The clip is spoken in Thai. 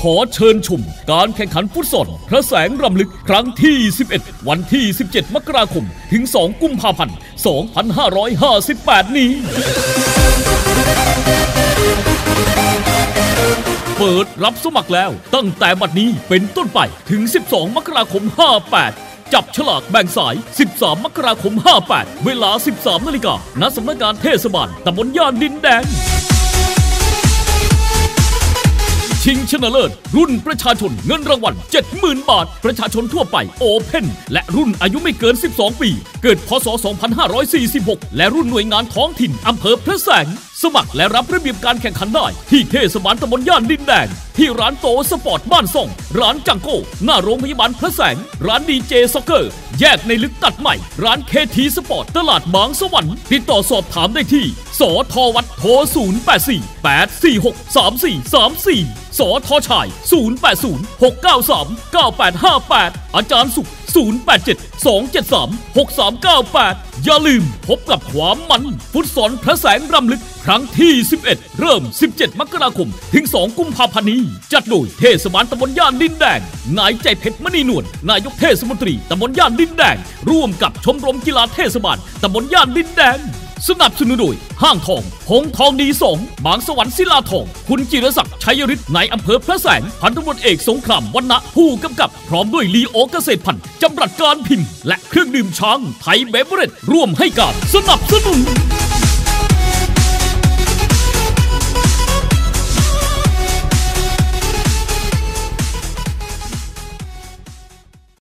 ขอเชิญชมการแข่งขันฟุตซอลพระแสงรำลึกครั้งที่ 11 วันที่ 17 มกราคม ถึง 2 กุมภาพันธ์ 2558 นี้ เปิดรับสมัครแล้วตั้งแต่บัดนี้เป็นต้นไปถึง 12 มกราคม 58จับฉลากแบ่งสาย 13 มกราคม 58 เวลา 13 นาฬิกาณสำนักงานเทศบาลตำบลย่านดินแดง ชิงชนะเลิศ รุ่นประชาชนเงินรางวัล 70,000 บาท ประชาชนทั่วไปโอเพนและรุ่นอายุไม่เกิน 12 ปี เกิดพศ 2546 และรุ่นหน่วยงานท้องถิ่นอำเภอพระแสง สมัครและรับระเบียบการแข่งขันได้ ที่เทศบาลตำบลย่านดินแดง ที่ร้านโตสปอร์ตบ้านส่ง ร้านจังโก้ หน้าโรงพยาบาลพระแสง ร้านดีเจซ็อกเกอร์ แยกในลึกตัดใหม่ ร้านเคทีสปอร์ต ตลาดบางสวรรค์ ติดต่อสอบถามได้ที่ สทวัดโทร084 846 3434 สทชาย 080 693 9858 อาจารย์สุข 087 273 6398 อย่าลืมพบกับความมันฟุตซอลพระแสงรำลึกครั้งที่ 11 เริ่ม 17 มกราคม ถึง 2 กุมภาพันธ์นี้ จัดโดยเทศบาลตำบลย่านดินแดง นายใจเพชรมณีนวลนายกเทศมนตรีตำบลย่านดินแดง ร่วมกับชมรมกีฬาเทศบาลตำบลย่านดินแดง สนับสนุนโดยห้างทองหงทองดีสงบางสวรรค์ศิลาทอง คุณจิรศักดิ์ชัยฤทธิ์ในอำเภอพระแสง พันตำรวจเอกสงครามวันณะผู้กำกับ พร้อมด้วยลีโอเกษตรพันธ์จำรัดการพิมพ์ และเครื่องดื่มช้างไทยเบเวอเรจร่วมให้การสนับสนุน